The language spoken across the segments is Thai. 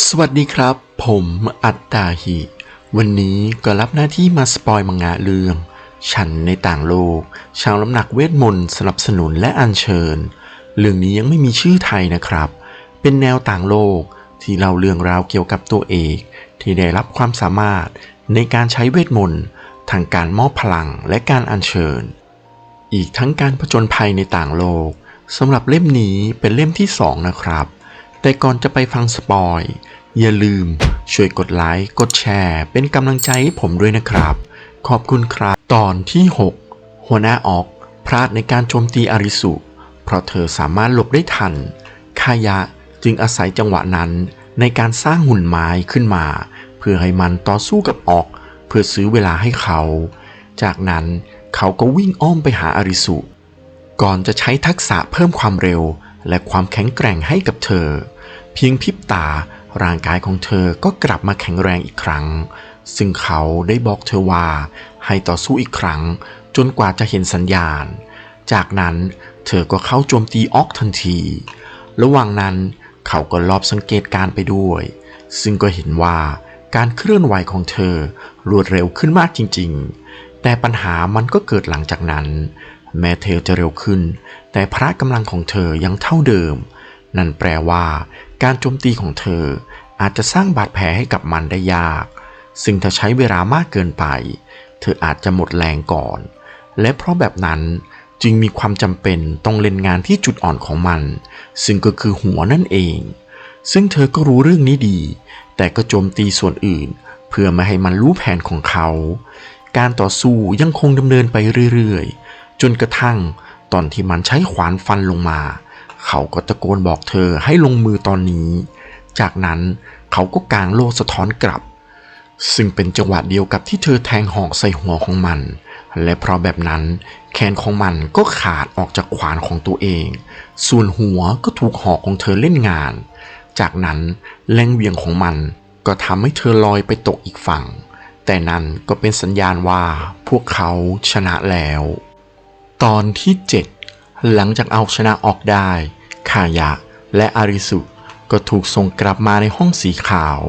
สวัสดีครับ ผมอัตตาหิ วันนี้ก็รับหน้าที่มาสปอยมังงะเรื่อง ฉันในต่างโลก ชาวน้ำหนักเวทมนต์สนับสนุนและอัญเชิญ เรื่องนี้ยังไม่มีชื่อไทยนะครับ เป็นแนวต่างโลกที่เล่าเรื่องราวเกี่ยวกับตัวเอกที่ได้รับความสามารถในการใช้เวทมนต์ทางการมอบพลังและการอัญเชิญ อีกทั้งการผจญภัยในต่างโลกสำหรับเล่มนี้เป็นเล่มที่2นะครับ แต่ก่อนจะไปฟังสปอย อย่าลืมช่วยกดไลค์ กดแชร์ เป็นกำลังใจให้ผมด้วยนะครับ ขอบคุณครับ ตอนที่ 6 หัวหน้าออก พลาดในการโจมตีอาริสุ เพราะเธอสามารถหลบได้ทัน คายะจึงอาศัยจังหวะนั้นในการสร้างหุ่นไม้ขึ้นมา เพื่อให้มันต่อสู้กับออก เพื่อซื้อเวลาให้เขา จากนั้นเขาก็วิ่งอ้อมไปหาอาริสุ ก่อนจะใช้ทักษะเพิ่มความเร็วและความแข็งแกร่งให้กับเธอ เพียงพริบตาร่างกายของเธอก็กลับมาแข็งแรงอีกครั้ง ซึ่งเขาได้บอกเธอว่าให้ต่อสู้อีกครั้ง จนกว่าจะเห็นสัญญาณ จากนั้นเธอก็เข้าโจมตีออกทันที ระหว่างนั้นเขาก็ลอบสังเกตการ์ไปด้วย ซึ่งก็เห็นว่าการเคลื่อนไหวของเธอรวดเร็วขึ้นมากจริง ๆ แต่ปัญหามันก็เกิดหลังจากนั้น แม้เธอจะเร็วขึ้น แต่พละกำลังของเธอยังเท่าเดิม นั่นแปลว่า การโจมตีของเธออาจจะสร้างบาดแผลให้กับมันได้ยาก ซึ่งถ้าใช้เวลามากเกินไป เธออาจจะหมดแรงก่อน และเพราะแบบนั้นจึงมีความจำเป็นต้องเล่นงานที่จุดอ่อนของมัน ซึ่งก็คือหัวนั่นเอง ซึ่งเธอก็รู้เรื่องนี้ดี แต่ก็โจมตีส่วนอื่น เพื่อไม่ให้มันรู้แผนของเขา การต่อสู้ยังคงดำเนินไปเรื่อยๆ จนกระทั่งตอนที่มันใช้ขวานฟันลงมา เขาก็ตะโกนบอกเธอให้ลงมือตอนนี้ จากนั้นเขาก็กางโลสะท้อนกลับ ซึ่งเป็นจังหวะเดียวกับที่เธอแทงหอกใส่หัวของมัน และเพราะแบบนั้นแขนของมันก็ขาดออกจากขวานของตัวเอง ส่วนหัวก็ถูกหอกของเธอเล่นงาน จากนั้นแรงเวียงของมันก็ทำให้เธอลอยไปตกอีกฝั่ง แต่นั่นก็เป็นสัญญาณว่าพวกเขาชนะแล้ว ตอนที่ 7 หลังจากเอาชนะออกได้คายะและอาริสุก็ถูกส่งกลับมาในห้องสีขาว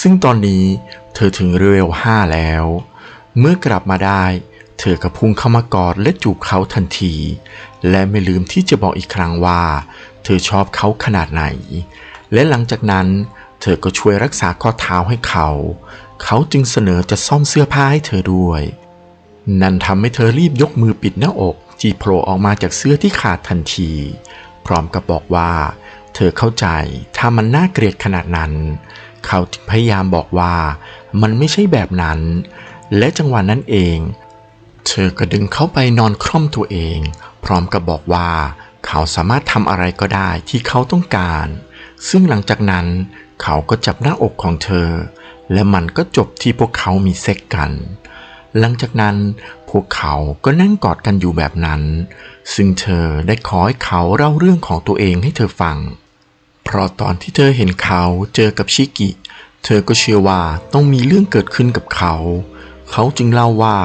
ซึ่งตอนนี้เธอถึงเรเวล5แล้ว เมื่อกลับมาได้ เธอก็พุ่งเข้ามากอดและจูบเขาทันที และไม่ลืมที่จะบอกอีกครั้งว่า เธอชอบเขาขนาดไหน และหลังจากนั้นเธอก็ช่วยรักษาข้อเท้าให้เขา เขาจึงเสนอจะซ่อมเสื้อผ้าให้เธอด้วย นั่นทำให้เธอรีบยกมือปิดหน้าอก ที่โผล่ออกมาจากเสื้อที่ขาดทันที พร้อมกับบอกว่า เธอเข้าใจถ้ามันน่าเกลียดขนาดนั้น เขาพยายามบอกว่ามันไม่ใช่แบบนั้น และจังหวะนั้นเอง เธอก็ดึงเขาไปนอนคล่อมตัวเอง พร้อมกับบอกว่า เขาสามารถทำอะไรก็ได้ที่เขาต้องการ ซึ่งหลังจากนั้นเขาก็จับหน้าอกของเธอ และมันก็จบที่พวกเขามีเซ็กกัน หลังจากนั้นพวกเขาก็นั่งกอดกันอยู่แบบนั้น ซึ่งเธอได้ขอให้เขาเล่าเรื่องของตัวเองให้เธอฟัง เพราะตอนที่เธอเห็นเขาเจอกับชิกิ เธอก็เชื่อว่าต้องมีเรื่องเกิดขึ้นกับเขา เขาจึงเล่าว่า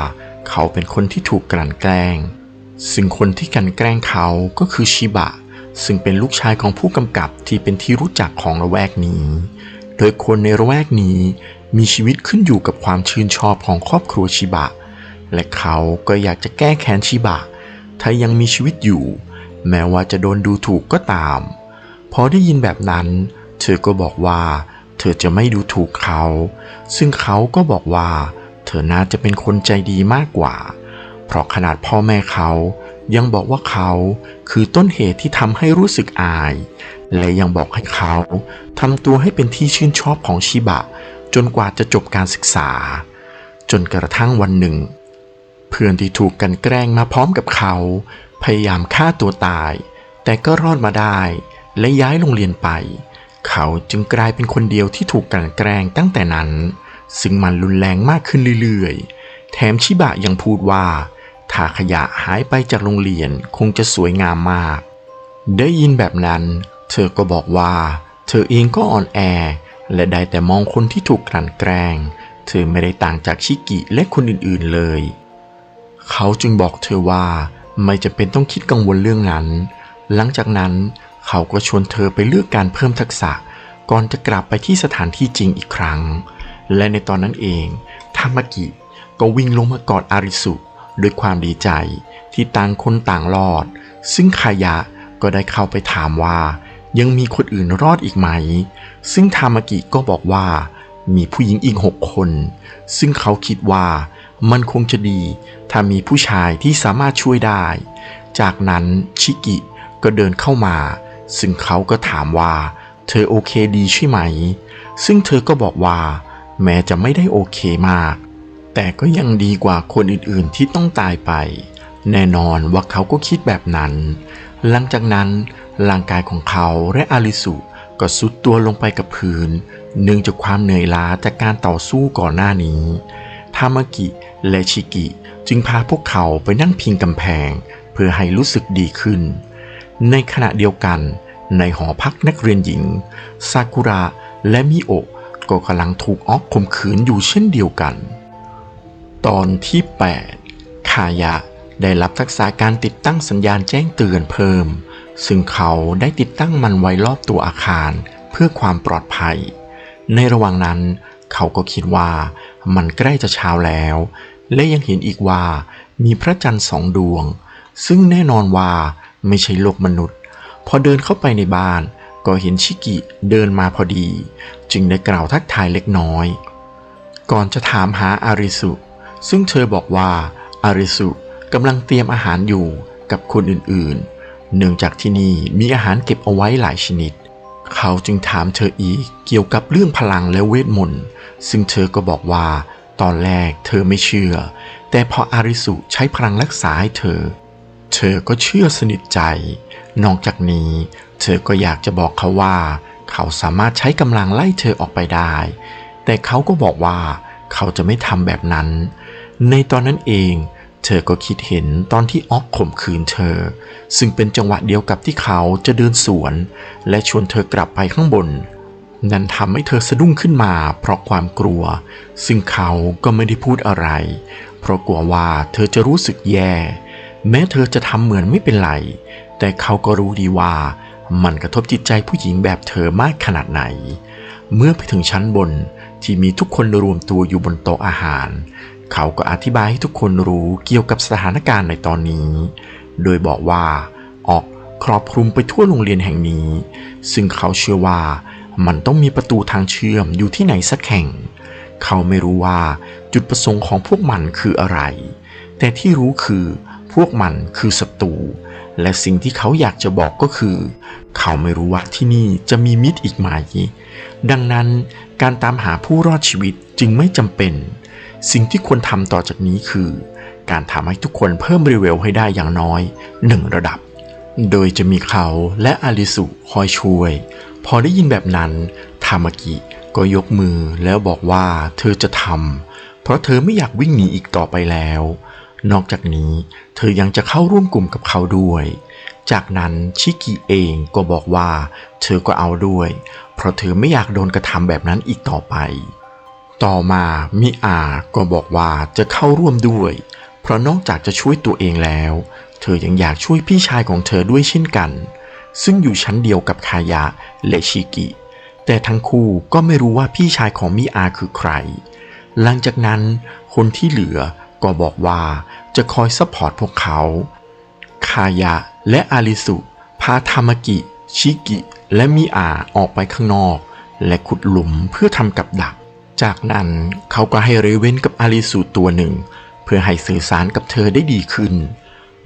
เขาเป็นคนที่ถูกกลั่นแกล้ง ซึ่งคนที่กลั่นแกล้งเขาก็คือชิบะ ซึ่งเป็นลูกชายของผู้กำกับที่เป็นที่รู้จักของละแวกนี้ โดยคนในละแวกนี้ มีชีวิตขึ้นอยู่กับความชื่นชอบของครอบครัวชิบะ และเขาก็อยากจะแก้แค้นชิบะ ถ้ายังมีชีวิตอยู่ แม้ว่าจะโดนดูถูกก็ตาม พอได้ยินแบบนั้น เธอก็บอกว่า เธอจะไม่ดูถูกเขา ซึ่งเขาก็บอกว่า เธอน่าจะเป็นคนใจดีมากกว่า เพราะขนาดพ่อแม่เขายังบอกว่าเขาคือต้นเหตุที่ทำให้รู้สึกอาย และยังบอกให้เขาทำตัวให้เป็นที่ชื่นชอบของชิบะ จนกว่าจะจบการศึกษา จนกระทั่งวันหนึ่ง เพื่อนที่ถูกกันแกล้งมาพร้อมกับเขา พยายามฆ่าตัวตาย แต่ก็รอดมาได้และย้ายโรงเรียนไป เขาจึงกลายเป็นคนเดียวที่ถูกกันแกล้งตั้งแต่นั้น ซึ่งมันรุนแรงมากขึ้นเรื่อยๆ แถมชิบะยังพูดว่าถ้าขยะหายไปจากโรงเรียนคงจะสวยงามมาก ได้ยินแบบนั้น เธอก็บอกว่า เธอเองก็อ่อนแอ และได้แต่มองคนที่ถูกกลั่นแกล้ง เธอไม่ได้ต่างจากชิกิและคนอื่นๆเลย เขาจึงบอกเธอว่าไม่จะเป็นต้องคิดกังวลเรื่องนั้น หลังจากนั้นเขาก็ชวนเธอไปเลือกการเพิ่มทักษะ ก่อนจะกลับไปที่สถานที่จริงอีกครั้ง และในตอนนั้นเองทามากิก็วิ่งลงมากอดอาริสุด้วยความดีใจที่ต่างคนต่างรอด ซึ่งคายะก็ได้เข้าไปถามว่า ยังมีคนอื่นรอดอีกไหม ซึ่งทามากิก็บอกว่า มีผู้หญิงอีกหกคน ซึ่งเขาคิดว่ามันคงจะดี ถ้ามีผู้ชายที่สามารถช่วยได้ จากนั้นชิกิก็เดินเข้ามา ซึ่งเขาก็ถามว่า เธอโอเคดีใช่ไหม ซึ่งเธอก็บอกว่า แม้จะไม่ได้โอเคมาก แต่ก็ยังดีกว่าคนอื่นๆที่ต้องตายไป แน่นอนว่าเขาก็คิดแบบนั้น หลังจากนั้น ร่างกายของเขาและอาริสุก็สุดตัวลงไปกับพื้น เนื่องจากความเหนื่อยล้าจากการต่อสู้ก่อนหน้านี้ ทามากิและชิกิจึงพาพวกเขาไปนั่งพิงกำแพง เพื่อให้รู้สึกดีขึ้น ในขณะเดียวกัน ในหอพักนักเรียนหญิง ซากุระและมิโอะก็กำลังถูกออกข่มขืนอยู่เช่นเดียวกัน ตอนที่ 8 คายะได้รับทักษะการติดตั้งสัญญาณแจ้งเตือนเพิ่ม ซึ่งเขาได้ติดตั้งมันไว้รอบตัวอาคารเพื่อความปลอดภัย ในระหว่างนั้น เขาก็คิดว่ามันใกล้จะเช้าแล้ว และยังเห็นอีกว่ามีพระจันทร์สองดวง ซึ่งแน่นอนว่าไม่ใช่โลกมนุษย์ พอเดินเข้าไปในบ้าน ก็เห็นชิกิเดินมาพอดี จึงได้กล่าวทักทายเล็กน้อย ก่อนจะถามหาอาริสุ ซึ่งเธอบอกว่าอาริสุกำลังเตรียมอาหารอยู่กับคนอื่นๆ เนื่องจากที่นี่มีอาหารเก็บเอาไว้หลายชนิด เขาจึงถามเธออีกเกี่ยวกับเรื่องพลังและเวทมนต์ ซึ่งเธอก็บอกว่า ตอนแรกเธอไม่เชื่อ แต่พออาริสุใช้พลังรักษาให้เธอ เธอก็เชื่อสนิทใจ นอกจากนี้ เธอก็อยากจะบอกเขาว่า เขาสามารถใช้กำลังไล่เธอออกไปได้ แต่เขาก็บอกว่า เขาจะไม่ทำแบบนั้น ในตอนนั้นเองเเธอก็คิดเห็นตอนที่ออกข่มขืนเธอ ซึ่งเป็นจังหวะเดียวกับที่เขาจะเดินสวน และชวนเธอกลับไปข้างบน นั่นทำให้เธอสะดุ้งขึ้นมาเพราะความกลัว ซึ่งเขาก็ไม่ได้พูดอะไร เพราะกลัวว่าเธอจะรู้สึกแย่ แม้เธอจะทำเหมือนไม่เป็นไร แต่เขาก็รู้ดีว่า มันกระทบจิตใจผู้หญิงแบบเธอมากขนาดไหน เมื่อไปถึงชั้นบนที่มีทุกคนรวมตัวอยู่บนโต๊ะอาหาร เขาก็อธิบายให้ทุกคนรู้เกี่ยวกับสถานการณ์ในตอนนี้ โดยบอกว่าออกครอบคลุมไปทั่วโรงเรียนแห่งนี้ ซึ่งเขาเชื่อว่ามันต้องมีประตูทางเชื่อมอยู่ที่ไหนสักแห่ง เขาไม่รู้ว่าจุดประสงค์ของพวกมันคืออะไร แต่ที่รู้คือพวกมันคือศัตรู และสิ่งที่เขาอยากจะบอกก็คือ เขาไม่รู้ว่าที่นี่จะมีมิตรอีกไหม ดังนั้นการตามหาผู้รอดชีวิตจึงไม่จำเป็น สิ่งที่ควรทำต่อจากนี้คือ การทำให้ทุกคนเพิ่มรีเวลให้ได้อย่างน้อยหนึ่งระดับ โดยจะมีเขาและอาริสุคอยช่วย พอได้ยินแบบนั้นทามากิก็ยกมือแล้วบอกว่าเธอจะทำเพราะเธอไม่อยากวิ่งหนีอีกต่อไปแล้ว นอกจากนี้เธอยังจะเข้าร่วมกลุ่มกับเขาด้วย จากนั้นชิกิเองก็บอกว่า เธอก็เอาด้วย เพราะเธอไม่อยากโดนกระทำแบบนั้นอีกต่อไป ต่อมามิอาก็บอกว่าจะเข้าร่วมด้วย เพราะนอกจากจะช่วยตัวเองแล้ว เธอยังอยากช่วยพี่ชายของเธอด้วยเช่นกัน ซึ่งอยู่ชั้นเดียวกับคายะและชิกิ แต่ทั้งคู่ก็ไม่รู้ว่าพี่ชายของมิอาคือใคร หลังจากนั้นคนที่เหลือก็บอกว่าจะคอยซัพพอร์ตพวกเขา คายะและอาริสุ พาทามากิ ชิกิ และมิอาออกไปข้างนอก และขุดหลุมเพื่อทำกับดัก จากนั้นเขาก็ให้เรเวนกับอาริสุตัวหนึ่ง เพื่อให้สื่อสารกับเธอได้ดีขึ้น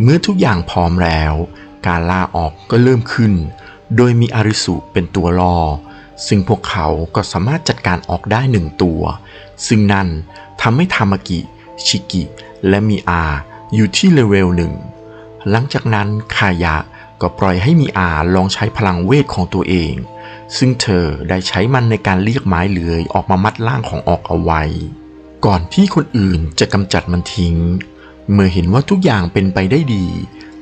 เมื่อทุกอย่างพร้อมแล้ว การล่าออกก็เริ่มขึ้น โดยมีอาริสุเป็นตัวล่อซึ่งพวกเขาก็สามารถจัดการออกได้หนึ่งตัว ซึ่งนั่นทำให้ทามากิ ชิกิ และมีอาอยู่ที่เลเวลหนึ่ง หลังจากนั้นคายะก็ปล่อยให้มีอาลองใช้พลังเวทของตัวเอง ซึ่งเธอได้ใช้มันในการเรียกไม้เลื้อยออกมามัดร่างของออกเอาไว้ ก่อนที่คนอื่นจะกำจัดมันทิ้ง เมื่อเห็นว่าทุกอย่างเป็นไปได้ดี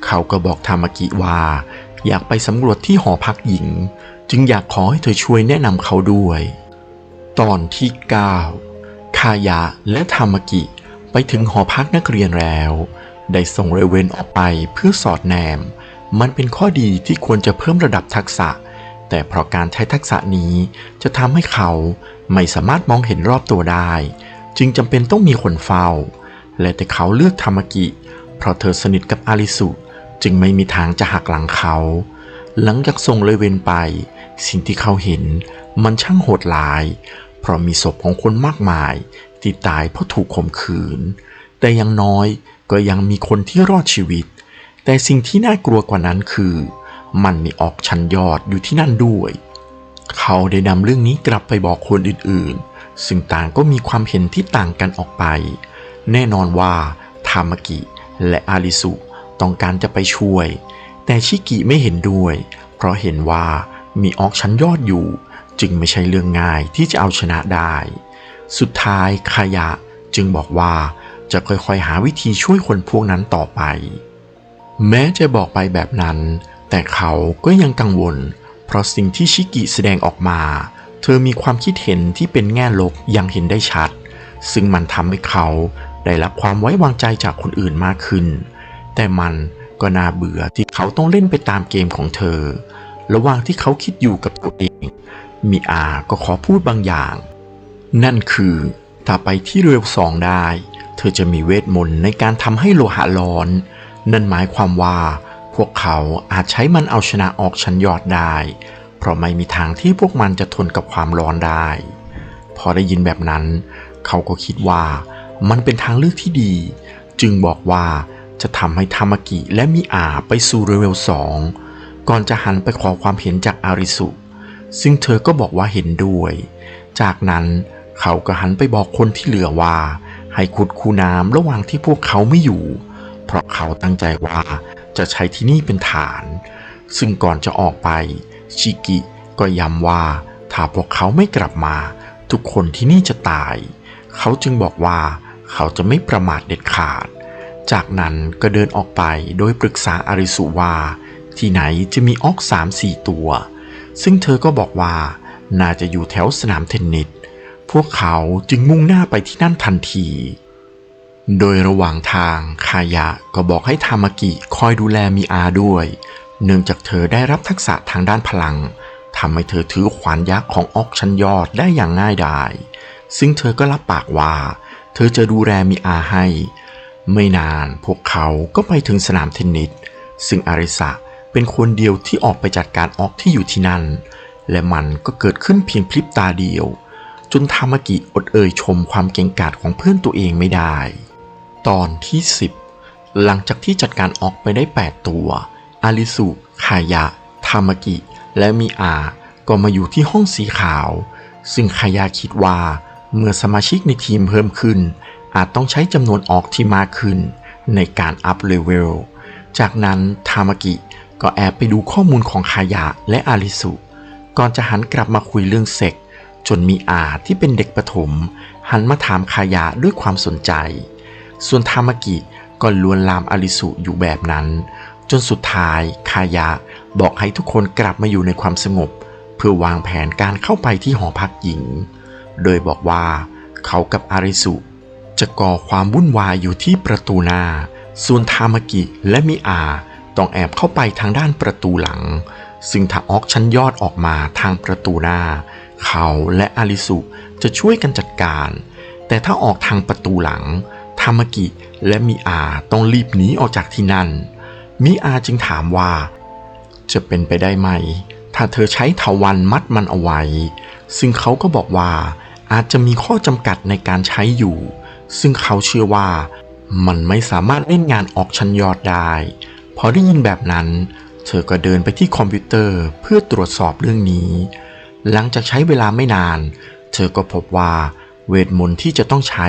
เขาก็บอกทามากิว่า อยากไปสำรวจที่หอพักหญิง จึงอยากขอให้เธอช่วยแนะนำเขาด้วย ตอนที่ 9 คายะและทามากิไปถึงหอพักนักเรียนแล้ว ได้ส่งเรเวนออกไปเพื่อสอดแนม มันเป็นข้อดีที่ควรจะเพิ่มระดับทักษะ แต่เพราะการใช้ทักษะนี้จะทำให้เขาไม่สามารถมองเห็นรอบตัวได้ จึงจำเป็นต้องมีคนเฝ้า และแต่เขาเลือกธรรมกิ เพราะเธอสนิทกับอาริสุจึงไม่มีทางจะหักหลังเขา หลังจากส่งเลยเวนไป สิ่งที่เขาเห็นมันช่างโหดร้าย เพราะมีศพของคนมากมายที่ตายเพราะถูกข่มขืน แต่ยังน้อยก็ยังมีคนที่รอดชีวิต แต่สิ่งที่น่ากลัวกว่านั้นคือ มันมีออกชั้นยอดอยู่ที่นั่นด้วย เขาได้นำเรื่องนี้กลับไปบอกคนอื่นๆ ซึ่งต่างก็มีความเห็นที่ต่างกันออกไป แน่นอนว่าทามากิ และอาริสุต้องการจะไปช่วย แต่ชิกิไม่เห็นด้วย เพราะเห็นว่ามีออกชั้นยอดอยู่ จึงไม่ใช่เรื่องง่ายที่จะเอาชนะได้ สุดท้ายคายะจึงบอกว่าจะค่อยๆหาวิธีช่วยคนพวกนั้นต่อไป แม้จะบอกไปแบบนั้น แต่เขาก็ยังกังวล เพราะสิ่งที่ชิกิแสดงออกมา เธอมีความคิดเห็นที่เป็นแง่ลบอย่างเห็นได้ชัด ซึ่งมันทำให้เขาได้รับความไว้วางใจจากคนอื่นมากขึ้น แต่มันก็น่าเบื่อที่เขาต้องเล่นไปตามเกมของเธอ ระหว่างที่เขาคิดอยู่กับตัวเอง มีอาก็ขอพูดบางอย่าง นั่นคือถ้าไปที่เรือสองได้ เธอจะมีเวทมนต์ในการทำให้โลหะร้อน นั่นหมายความว่า พวกเขาอาจใช้มันเอาชนะออกชั้นยอดได้ เพราะไม่มีทางที่พวกมันจะทนกับความร้อนได้ พอได้ยินแบบนั้น เขาก็คิดว่ามันเป็นทางเลือกที่ดี จึงบอกว่าจะทำให้ทามากิและมิอาไปสู่เรเวลสองก่อนจะหันไปขอความเห็นจากอาริสุ ซึ่งเธอก็บอกว่าเห็นด้วย จากนั้นเขาก็หันไปบอกคนที่เหลือว่า ให้ขุดคูน้ำระหว่างที่พวกเขาไม่อยู่ เพราะเขาตั้งใจว่า จะใช้ที่นี่เป็นฐาน ซึ่งก่อนจะออกไป ชิกิก็ย้ำว่า ถ้าพวกเขาไม่กลับมา ทุกคนที่นี่จะตาย เขาจึงบอกว่าเขาจะไม่ประมาทเด็ดขาด จากนั้นก็เดินออกไปโดยปรึกษาอาริสุว่าที่ไหนจะมีออกสามสี่ตัว ซึ่งเธอก็บอกว่าน่าจะอยู่แถวสนามเทนนิส พวกเขาจึงมุ่งหน้าไปที่นั่นทันที โดยระหว่างทางคายะก็บอกให้ทามากิคอยดูแลมีอาด้วย เนื่องจากเธอได้รับทักษะทางด้านพลังทำให้เธอถือขวานยักษ์ของออกชั้นยอดได้อย่างง่ายดาย ซึ่งเธอก็รับปากว่า เธอจะดูแลมีอาให้ ไม่นานพวกเขาก็ไปถึงสนามเทนนิส ซึ่งอาริสะเป็นคนเดียวที่ออกไปจัดการออกที่อยู่ที่นั่น และมันก็เกิดขึ้นเพียงพริบตาเดียว จนทามากิอดเอ่ยชมความเก่งกาจของเพื่อนตัวเองไม่ได้ ตอนที่ 10 หลังจากที่จัดการออกไปได้ 8 ตัว อาริสุ คายะ ทามากิ และมีอา ก็มาอยู่ที่ห้องสีขาว ซึ่งคายะคิดว่า เมื่อสมาชิกในทีมเพิ่มขึ้น อาจต้องใช้จำนวนออกที่มากขึ้น ในการอัพเลเวล จากนั้นทามากิก็แอบไปดูข้อมูลของคายะและอาริสุ ก่อนจะหันกลับมาคุยเรื่องเซ็กจนมีอาที่เป็นเด็กประถม หันมาถามคายะด้วยความสนใจ ส่วนทามากิก็ลวนลามอาริสุอยู่แบบนั้น จนสุดท้ายคายะบอกให้ทุกคนกลับมาอยู่ในความสงบ เพื่อวางแผนการเข้าไปที่หอพักหญิง โดยบอกว่าเขากับอาริสุ จะก่อความวุ่นวายอยู่ที่ประตูหน้า ส่วนทามากิและมิอาต้องแอบเข้าไปทางด้านประตูหลัง ซึ่งถ้าออกชั้นยอดออกมาทางประตูหน้า เขาและอาริสุจะช่วยกันจัดการ แต่ถ้าออกทางประตูหลัง ทามากิและมิอาต้องรีบหนีออกจากที่นั่น มิอาจึงถามว่า จะเป็นไปได้ไหม ถ้าเธอใช้เถาวันมัดมันเอาไว้ ซึ่งเขาก็บอกว่าอาจจะมีข้อจำกัดในการใช้อยู่ ซึ่งเขาเชื่อว่า มันไม่สามารถเล่นงานออกชั้นยอดได้ พอได้ยินแบบนั้น เธอก็เดินไปที่คอมพิวเตอร์เพื่อตรวจสอบเรื่องนี้ หลังจากใช้เวลาไม่นาน เธอก็พบว่าเวทมนต์ที่จะต้องใช้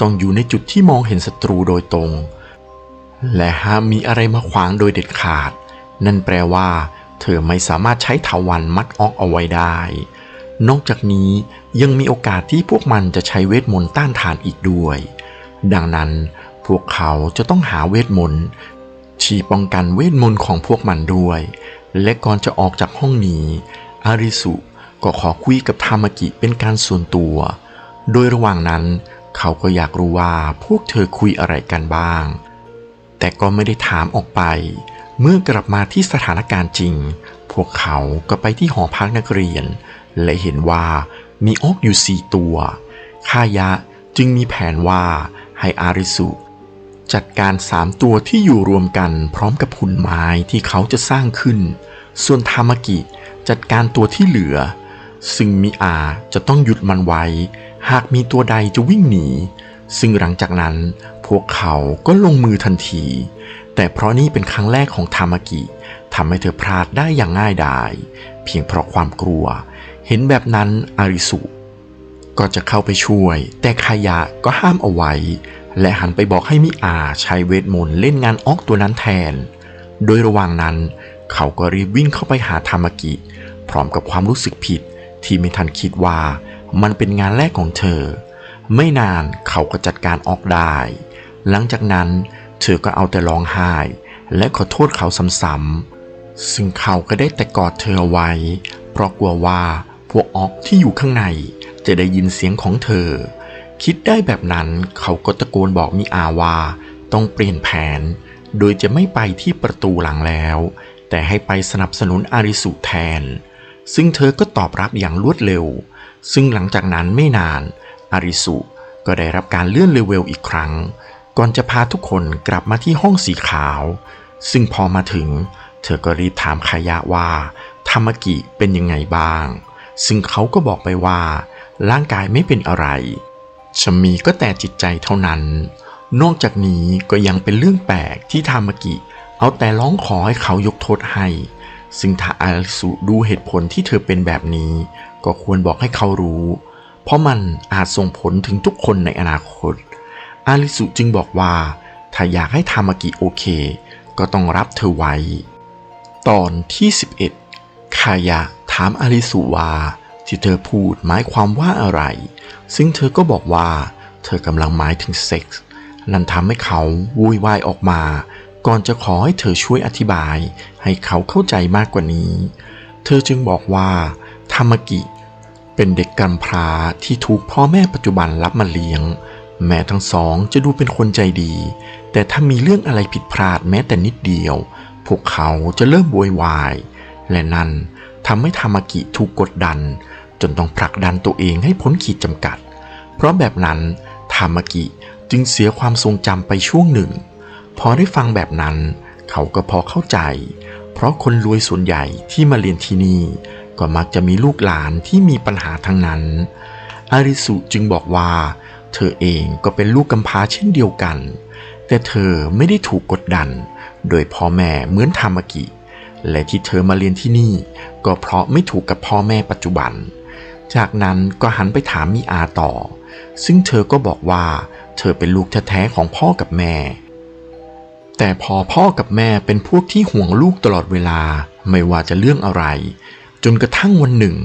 ต้องอยู่ในจุดที่มองเห็นศัตรูโดยตรง และห้ามมีอะไรมาขวางโดยเด็ดขาด นั่นแปลว่า เธอไม่สามารถใช้ถาวันมัดออกเอาไว้ได้ นอกจากนี้ยังมีโอกาสที่พวกมันจะใช้เวทมนต์ต้านทานอีกด้วย ดังนั้นพวกเขาจะต้องหาเวทมนต์ที่ป้องกันเวทมนต์ของพวกมันด้วย และก่อนจะออกจากห้องนี้ อาริสุก็ขอคุยกับทามากิเป็นการส่วนตัว โดยระหว่างนั้น เขาก็อยากรู้ว่าพวกเธอคุยอะไรกันบ้าง แต่ก็ไม่ได้ถามออกไป เมื่อกลับมาที่สถานการณ์จริง พวกเขาก็ไปที่หอพักนักเรียน และเห็นว่ามีออกอยู่สี่ตัว คายะจึงมีแผนว่าให้อาริสุ จัดการสามตัวที่อยู่รวมกันพร้อมกับหุ่นไม้ที่เขาจะสร้างขึ้น ส่วนทามากิจัดการตัวที่เหลือ ซึ่งมิอาจะต้องหยุดมันไว้ หากมีตัวใดจะวิ่งหนี ซึ่งหลังจากนั้นพวกเขาก็ลงมือทันที แต่เพราะนี่เป็นครั้งแรกของทามากิทำให้เธอพลาดได้อย่างง่ายดาย เพียงเพราะความกลัว เห็นแบบนั้นอาริสุ ก็จะเข้าไปช่วย แต่คายะก็ห้ามเอาไว้ และหันไปบอกให้มิอาใช้เวทมนต์เล่นงานออกตัวนั้นแทน โดยระหว่างนั้น เขาก็รีบวิ่งเข้าไปหาทามากิ พร้อมกับความรู้สึกผิดที่ไม่ทันคิดว่า มันเป็นงานแรกของเธอ ไม่นานเขาก็จัดการออกได้ หลังจากนั้นเธอก็เอาแต่ร้องไห้ และขอโทษเขาซ้ำๆ ซึ่งเขาก็ได้แต่กอดเธอไว้ เพราะกลัวว่าพวกออกที่อยู่ข้างในจะได้ยินเสียงของเธอ คิดได้แบบนั้นเขาก็ตะโกนบอกมิอาว่าต้องเปลี่ยนแผน โดยจะไม่ไปที่ประตูหลังแล้ว แต่ให้ไปสนับสนุนอาริสุแทน ซึ่งเธอก็ตอบรับอย่างรวดเร็ว ซึ่งหลังจากนั้นไม่นานอาริสุก็ได้รับการเลื่อนเลเวลอีกครั้ง ก่อนจะพาทุกคนกลับมาที่ห้องสีขาว ซึ่งพอมาถึง เธอก็รีบถามคายะว่าธรรมกิเป็นยังไงบ้าง ซึ่งเขาก็บอกไปว่า ร่างกายไม่เป็นอะไรจะมีก็แต่จิตใจเท่านั้น นอกจากนี้ก็ยังเป็นเรื่องแปลกที่ธรรมกิเอาแต่ร้องขอให้เขายกโทษให้ ซึ่งถ้าอาริสุดูเหตุผลที่เธอเป็นแบบนี้ ก็ควรบอกให้เขารู้ เพราะมันอาจส่งผลถึงทุกคนในอนาคต อาริสุจึงบอกว่า ถ้าอยากให้ทามากิโอเค ก็ต้องรับเธอไว้ ตอนที่ 11 คายะถามอาริสุว่าที่เธอพูดหมายความว่าอะไร ซึ่งเธอก็บอกว่า เธอกำลังหมายถึงเซ็กส์นั่นทำให้เขาวุ่นวายออกมา ก่อนจะขอให้เธอช่วยอธิบาย ให้เขาเข้าใจมากกว่านี้ เธอจึงบอกว่าทามากิ เป็นเด็กกำพร้าที่ถูกพ่อแม่ปัจจุบันรับมาเลี้ยง แม้ทั้งสองจะดูเป็นคนใจดี แต่ถ้ามีเรื่องอะไรผิดพลาดแม้แต่นิดเดียว พวกเขาจะเริ่มโวยวาย และนั่นทำให้ทามากิถูกกดดัน จนต้องผลักดันตัวเองให้พ้นขีดจำกัด เพราะแบบนั้นทามากิจึงเสียความทรงจำไปช่วงหนึ่ง พอได้ฟังแบบนั้น เขาก็พอเข้าใจ เพราะคนรวยส่วนใหญ่ที่มาเรียนที่นี่ ก็มักจะมีลูกหลานที่มีปัญหาทั้งนั้น อาริสุจึงบอกว่า เธอเองก็เป็นลูกกำพร้าเช่นเดียวกัน แต่เธอไม่ได้ถูกกดดัน โดยพ่อแม่เหมือนทามากิ และที่เธอมาเรียนที่นี่ ก็เพราะไม่ถูกกับพ่อแม่ปัจจุบัน จากนั้นก็หันไปถามมิอาต่อ ซึ่งเธอก็บอกว่า เธอเป็นลูกแท้ๆของพ่อกับแม่แต่พอพ่อกับแม่เป็นพวกที่ห่วงลูกตลอดเวลาไม่ว่าจะเรื่องอะไร จนกระทั่งวันหนึ่ง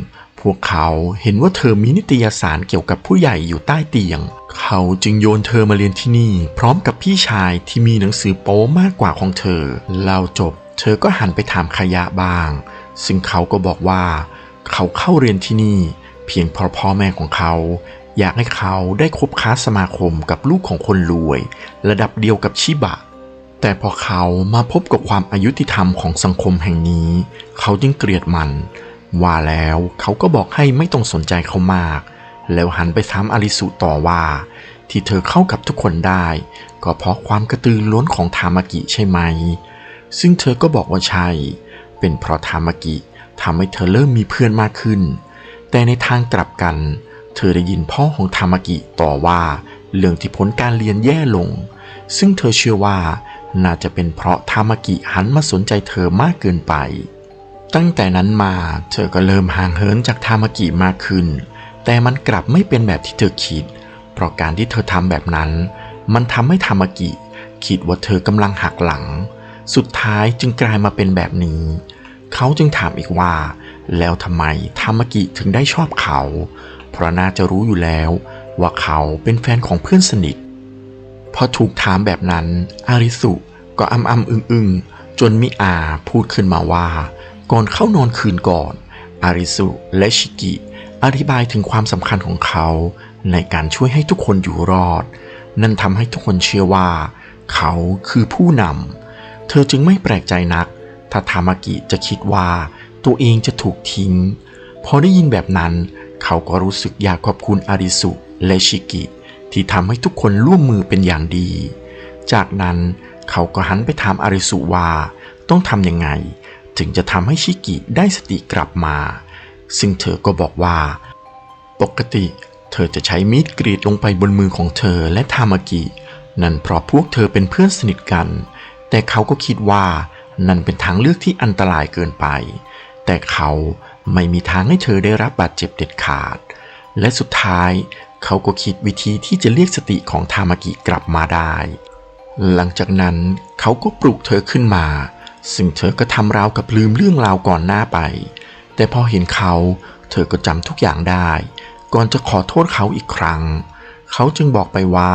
พวกเขาเห็นว่าเธอมีนิตยสารเกี่ยวกับผู้ใหญ่อยู่ใต้เตียง เขาจึงโยนเธอมาเรียนที่นี่ พร้อมกับพี่ชายที่มีหนังสือโป๊มากกว่าของเธอเล่าจบ เธอก็หันไปถามขยะบ้าง ซึ่งเขาก็บอกว่า เขาเข้าเรียนที่นี่ เพียงเพราะพ่อแม่ของเขาอยากให้เขาได้คบค้าสมาคมกับลูกของคนรวย ระดับเดียวกับชิบะ แต่พอเขามาพบกับความอายุติธรรมของสังคมแห่งนี้ เขาจึงเกลียดมัน ว่าแล้วเขาก็บอกให้ไม่ต้องสนใจเขามาก แล้วหันไปถามอาริสุต่อว่า ที่เธอเข้ากับทุกคนได้ ก็เพราะความกระตือรือร้นของทามากิใช่ไหม ซึ่งเธอก็บอกว่าใช่ เป็นเพราะทามากิทำให้เธอเริ่มมีเพื่อนมากขึ้น แต่ในทางกลับกัน เธอได้ยินพ่อของทามากิต่อว่า เรื่องที่ผลการเรียนแย่ลง ซึ่งเธอเชื่อว่าน่าจะเป็นเพราะทามากิหันมาสนใจเธอมากเกินไป ตั้งแต่นั้นมาเธอก็เริ่มห่างเหินจากทามากิมากขึ้น แต่มันกลับไม่เป็นแบบที่เธอคิด เพราะการที่เธอทำแบบนั้น มันทำให้ทามากิ คิดว่าเธอกำลังหักหลัง สุดท้ายจึงกลายมาเป็นแบบนี้ เขาจึงถามอีกว่า แล้วทำไมทามากิถึงได้ชอบเขา เพราะน่าจะรู้อยู่แล้ว ว่าเขาเป็นแฟนของเพื่อนสนิทพอถูกถามแบบนั้นอาริสุก็อ้ำอ้ำอึ้งอึงๆจนมิอาพูดขึ้นมาว่า ก่อนเข้านอนคืนก่อน อาริสุและชิกิอธิบายถึงความสำคัญของเขา ในการช่วยให้ทุกคนอยู่รอด นั่นทำให้ทุกคนเชื่อว่า เขาคือผู้นำ เธอจึงไม่แปลกใจนัก ถ้าทามากิจะคิดว่า ตัวเองจะถูกทิ้ง พอได้ยินแบบนั้น เขาก็รู้สึกอยากขอบคุณอาริสุและชิกิ ที่ทำให้ทุกคนร่วมมือเป็นอย่างดี จากนั้นเขาก็หันไปถามอาริสุว่า ต้องทำยังไง ถึงจะทำให้ชิกิได้สติกลับมา ซึ่งเธอก็บอกว่า ปกติเธอจะใช้มีดกรีดลงไปบนมือของเธอและทามากิ นั่นเพราะพวกเธอเป็นเพื่อนสนิทกัน แต่เขาก็คิดว่านั่นเป็นทางเลือกที่อันตรายเกินไป แต่เขาไม่มีทางให้เธอได้รับบาดเจ็บเด็ดขาด และสุดท้ายเขาก็คิดวิธีที่จะเรียกสติของทามากิกลับมาได้ หลังจากนั้นเขาก็ปลุกเธอขึ้นมา ซึ่งเธอก็ทำราวกับลืมเรื่องราวก่อนหน้าไป แต่พอเห็นเขาเธอก็จำทุกอย่างได้ ก่อนจะขอโทษเขาอีกครั้ง เขาจึงบอกไปว่า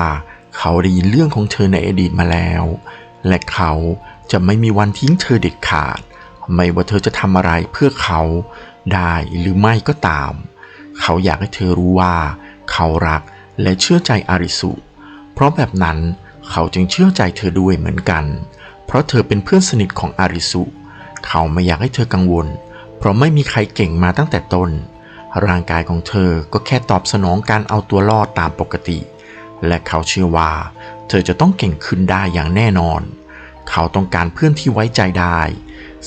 เขาได้ยินเรื่องของเธอในอดีตมาแล้ว และเขาจะไม่มีวันทิ้งเธอเด็ดขาด ไม่ว่าเธอจะทำอะไรเพื่อเขาได้หรือไม่ก็ตาม เขาอยากให้เธอรู้ว่า เขารักและเชื่อใจอาริสุ เพราะแบบนั้นเขาจึงเชื่อใจเธอด้วยเหมือนกัน เพราะเธอเป็นเพื่อนสนิทของอาริสุเขาไม่อยากให้เธอกังวล เพราะไม่มีใครเก่งมาตั้งแต่ต้น ร่างกายของเธอก็แค่ตอบสนองการเอาตัวรอดตามปกติ และเขาเชื่อว่า เธอจะต้องเก่งขึ้นได้อย่างแน่นอน เขาต้องการเพื่อนที่ไว้ใจได้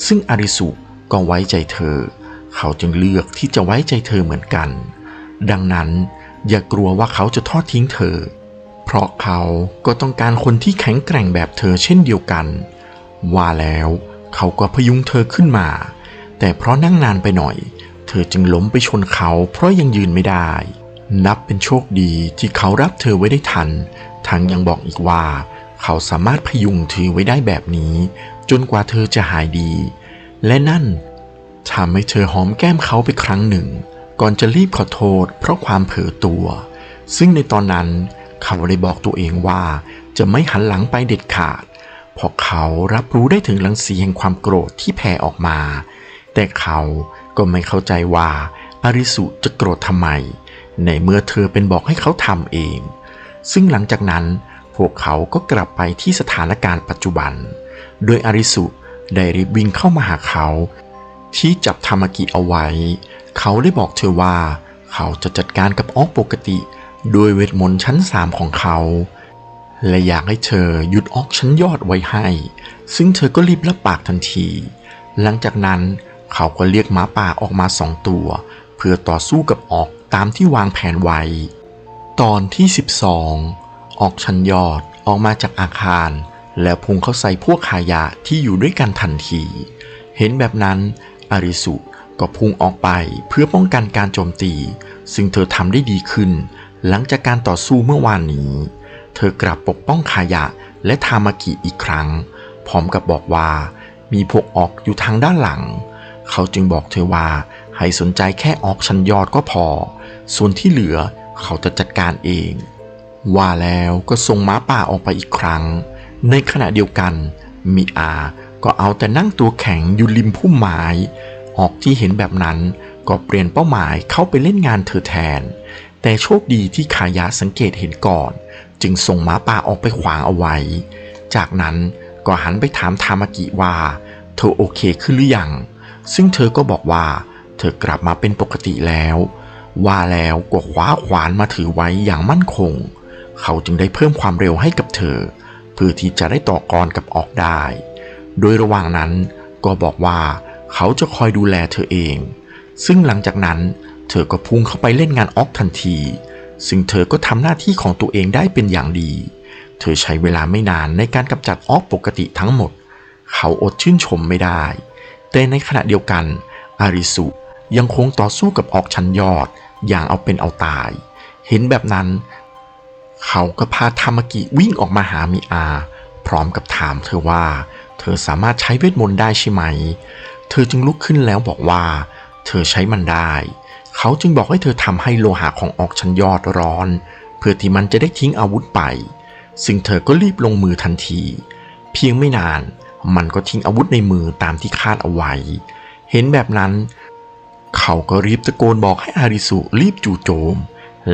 ซึ่งอาริสุก็ไว้ใจเธอ เขาจึงเลือกที่จะไว้ใจเธอเหมือนกัน ดังนั้นอย่ากลัวว่าเขาจะทอดทิ้งเธอ เพราะเขาก็ต้องการคนที่แข็งแกร่งแบบเธอเช่นเดียวกัน ว่าแล้วเขาก็พยุงเธอขึ้นมา แต่เพราะนั่งนานไปหน่อย เธอจึงล้มไปชนเขาเพราะยังยืนไม่ได้ นับเป็นโชคดีที่เขารับเธอไว้ได้ทัน ทั้งยังบอกอีกว่า เขาสามารถพยุงเธอไว้ได้แบบนี้ จนกว่าเธอจะหายดี และนั่นทำให้เธอหอมแก้มเขาไปครั้งหนึ่ง ก่อนจะรีบขอโทษเพราะความเผลอตัว ซึ่งในตอนนั้นเเขาได้บอกตัวเองว่าจะไม่หันหลังไปเด็ดขาด เพราะเขารับรู้ได้ถึงรังสีแห่งความโกรธที่แผ่ออกมา แต่เขาก็ไม่เข้าใจว่าอาริสุจะโกรธทำไม ในเมื่อเธอเป็นบอกให้เขาทำเอง ซึ่งหลังจากนั้นพวกเขาก็กลับไปที่สถานการณ์ปัจจุบัน โดยอาริสุได้รีบวิ่งเข้ามาหาเขา ที่จับทามกิเอาไว้ เขาได้บอกเธอว่า เขาจะจัดการกับออกปกติ ดยเวทมนต์ชั้นสามของเขา และอยากให้เธอหยุดออกชั้นยอดไว้ให้ ซึ่งเธอก็รีบรับปากทันที หลังจากนั้นเขาก็เรียกหมาป่าออกมาสองตัว เพื่อต่อสู้กับออกตามที่วางแผนไว้ ตอนที่ 12 ออกชั้นยอดออกมาจากอาคาร แล้วพุ่งเข้าใส่พวกขายะที่อยู่ด้วยกันทันที เห็นแบบนั้นอาริสุก็พุ่งออกไปเพื่อป้องกันการโจมตี ซึ่งเธอทำได้ดีขึ้น หลังจากการต่อสู้เมื่อวานนี้ เธอกลับปกป้องขายะและทามากิอีกครั้ง พร้อมกับบอกว่า มีพวกออกอยู่ทางด้านหลัง เขาจึงบอกเธอว่าให้สนใจแค่ออกชั้นยอดก็พอ ส่วนที่เหลือเขาจะจัดการเอง ว่าแล้วก็ส่งม้าป่าออกไปอีกครั้ง ในขณะเดียวกัน มีอาก็เอาแต่นั่งตัวแข็งอยู่ริมพุ่มไม้ออกที่เห็นแบบนั้นก็เปลี่ยนเป้าหมายเข้าไปเล่นงานเธอแทน แต่โชคดีที่ขายะสังเกตเห็นก่อน จึงส่งม้าป่าออกไปขวางเอาไว้ จากนั้นก็หันไปถามทามากิว่า เธอโอเคขึ้นหรือยัง ซึ่งเธอก็บอกว่า เธอกลับมาเป็นปกติแล้ว ว่าแล้วก็คว้าขวานมาถือไว้อย่างมั่นคง เขาจึงได้เพิ่มความเร็วให้กับเธอ เพื่อที่จะได้ต่อกรกับออกได้ โดยระหว่างนั้นก็บอกว่าเขาจะคอยดูแลเธอเอง ซึ่งหลังจากนั้น เธอก็พุ่งเข้าไปเล่นงานออกทันที ซึ่งเธอก็ทำหน้าที่ของตัวเองได้เป็นอย่างดี เธอใช้เวลาไม่นานในการกำจัดออกปกติทั้งหมด เขาอดชื่นชมไม่ได้ แต่ในขณะเดียวกัน อาริสุยังคงต่อสู้กับออกชั้นยอดอย่างเอาเป็นเอาตาย เห็นแบบนั้น เขาก็พาทามากิวิ่งออกมาหามิอา พร้อมกับถามเธอว่า เธอสามารถใช้เวทมนต์ได้ใช่ไหม เธอจึงลุกขึ้นแล้วบอกว่า เธอใช้มันได้ เขาจึงบอกให้เธอทำให้โลหะของออกชั้นยอดร้อน เพื่อที่มันจะได้ทิ้งอาวุธไป ซึ่งเธอก็รีบลงมือทันที เพียงไม่นานมันก็ทิ้งอาวุธในมือตามที่คาดเอาไว้ เห็นแบบนั้น เขาก็รีบตะโกนบอกให้อาริสุรีบจู่โจม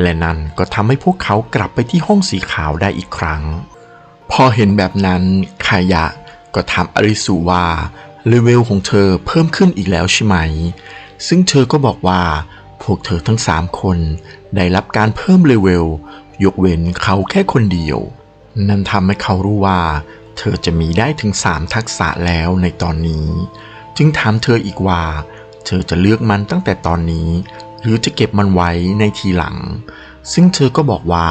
และนั่นก็ทำให้พวกเขากลับไปที่ห้องสีขาวได้อีกครั้ง พอเห็นแบบนั้นคายะก็ถามอาริสุว่าเลเวลของเธอเพิ่มขึ้นอีกแล้วใช่ไหม ซึ่งเธอก็บอกว่า วกเธอทั้งสามคนได้รับการเพิ่มเลเวล ยกเว้นเขาแค่คนเดียว นั่นทำให้เขารู้ว่า เธอจะมีได้ถึง3ทักษะแล้วในตอนนี้ จึงถามเธออีกว่า เธอจะเลือกมันตั้งแต่ตอนนี้ หรือจะเก็บมันไว้ในทีหลัง ซึ่งเธอก็บอกว่า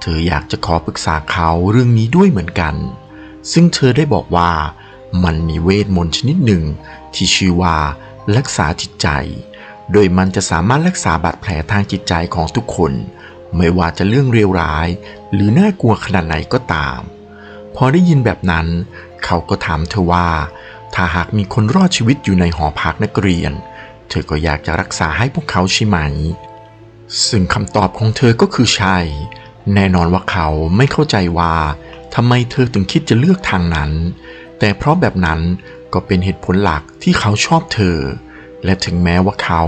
เธออยากจะขอปรึกษาเขาเรื่องนี้ด้วยเหมือนกัน ซึ่งเธอได้บอกว่า มันมีเวทมนต์ชนิดหนึ่ง ที่ชื่อว่ารักษาจิตใจ โดยมันจะสามารถรักษาบาดแผลทางจิตใจของทุกคน ไม่ว่าจะเรื่องเลวร้าย หรือน่ากลัวขนาดไหนก็ตาม พอได้ยินแบบนั้น เขาก็ถามเธอว่า ถ้าหากมีคนรอดชีวิตอยู่ในหอพักนักเรียน เธอก็อยากจะรักษาให้พวกเขาใช่ไหม ซึ่งคำตอบของเธอก็คือใช่ แน่นอนว่าเขาไม่เข้าใจว่าทำไมเธอถึงคิดจะเลือกทางนั้น แต่เพราะแบบนั้นก็เป็นเหตุผลหลักที่เขาชอบเธอ และถึงแม้ว่าเขา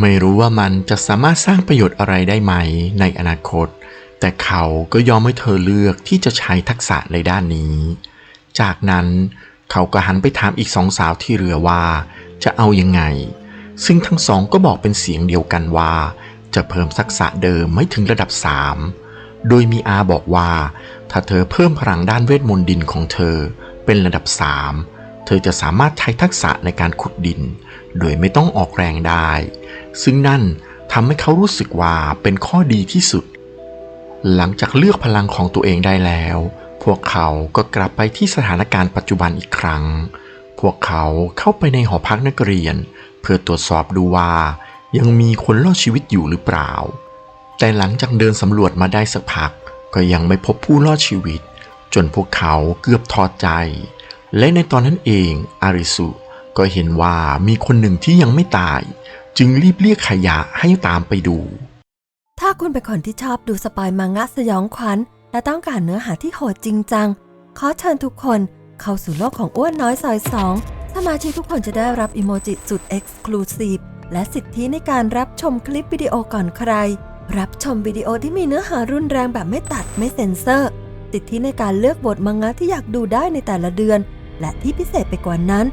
ไม่รู้ว่ามันจะสามารถสร้างประโยชน์อะไรได้ไหมในอนาคต แต่เขาก็ยอมให้เธอเลือกที่จะใช้ทักษะในด้านนี้ จากนั้นเขาก็หันไปถามอีกสองสาวที่เรือว่า จะเอายังไง ซึ่งทั้งสองก็บอกเป็นเสียงเดียวกันว่า จะเพิ่มทักษะเดิมไม่ถึงระดับ3โดยมีอาบอกว่า ถ้าเธอเพิ่มพลังด้านเวทมนต์ดินของเธอเป็นระดับ3เธอจะสามารถใช้ทักษะในการขุดดิน โดยไม่ต้องออกแรงได้ ซึ่งนั่นทำให้เขารู้สึกว่าเป็นข้อดีที่สุด หลังจากเลือกพลังของตัวเองได้แล้ว พวกเขาก็กลับไปที่สถานการณ์ปัจจุบันอีกครั้ง พวกเขาเข้าไปในหอพักนักเรียน เพื่อตรวจสอบดูว่า ยังมีคนรอดชีวิตอยู่หรือเปล่า แต่หลังจากเดินสำรวจมาได้สักพัก ก็ยังไม่พบผู้รอดชีวิต จนพวกเขาเกือบท้อใจ และในตอนนั้นเองอาริสุ ก็เห็นว่ามีคนหนึ่งที่ยังไม่ตาย จึงรีบเรียกขยะให้ตามไปดู ถ้าคุณเป็นคนที่ชอบดูสปอยมังงะสยองขวัญ และต้องการเนื้อหาที่โหดจริงจัง ขอเชิญทุกคนเข้าสู่โลกของอ้วนน้อยซอยสองสมาชิกทุกคนจะได้รับอิโมจิสุด Exclusive และสิทธิในการรับชมคลิปวิดีโอก่อนใคร รับชมวิดีโอที่มีเนื้อหารุนแรงแบบไม่ตัดไม่เซ็นเซอร์ สิทธิในการเลือกบทมังงะที่อยากดูได้ในแต่ละเดือน และที่พิเศษไปกว่านั้น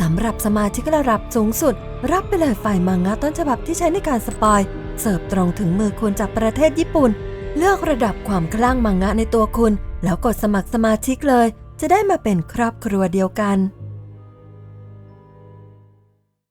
สำหรับสมาชิกระดับสูงสุด รับไปเลยฝ่ายมังงะต้นฉบับที่ใช้ในการสปอย เสิร์ฟตรงถึงมือคุณจากประเทศญี่ปุ่น เลือกระดับความคลั่งมังงะในตัวคุณ แล้วกดสมัครสมาชิกเลย จะได้มาเป็นครอบครัวเดียวกัน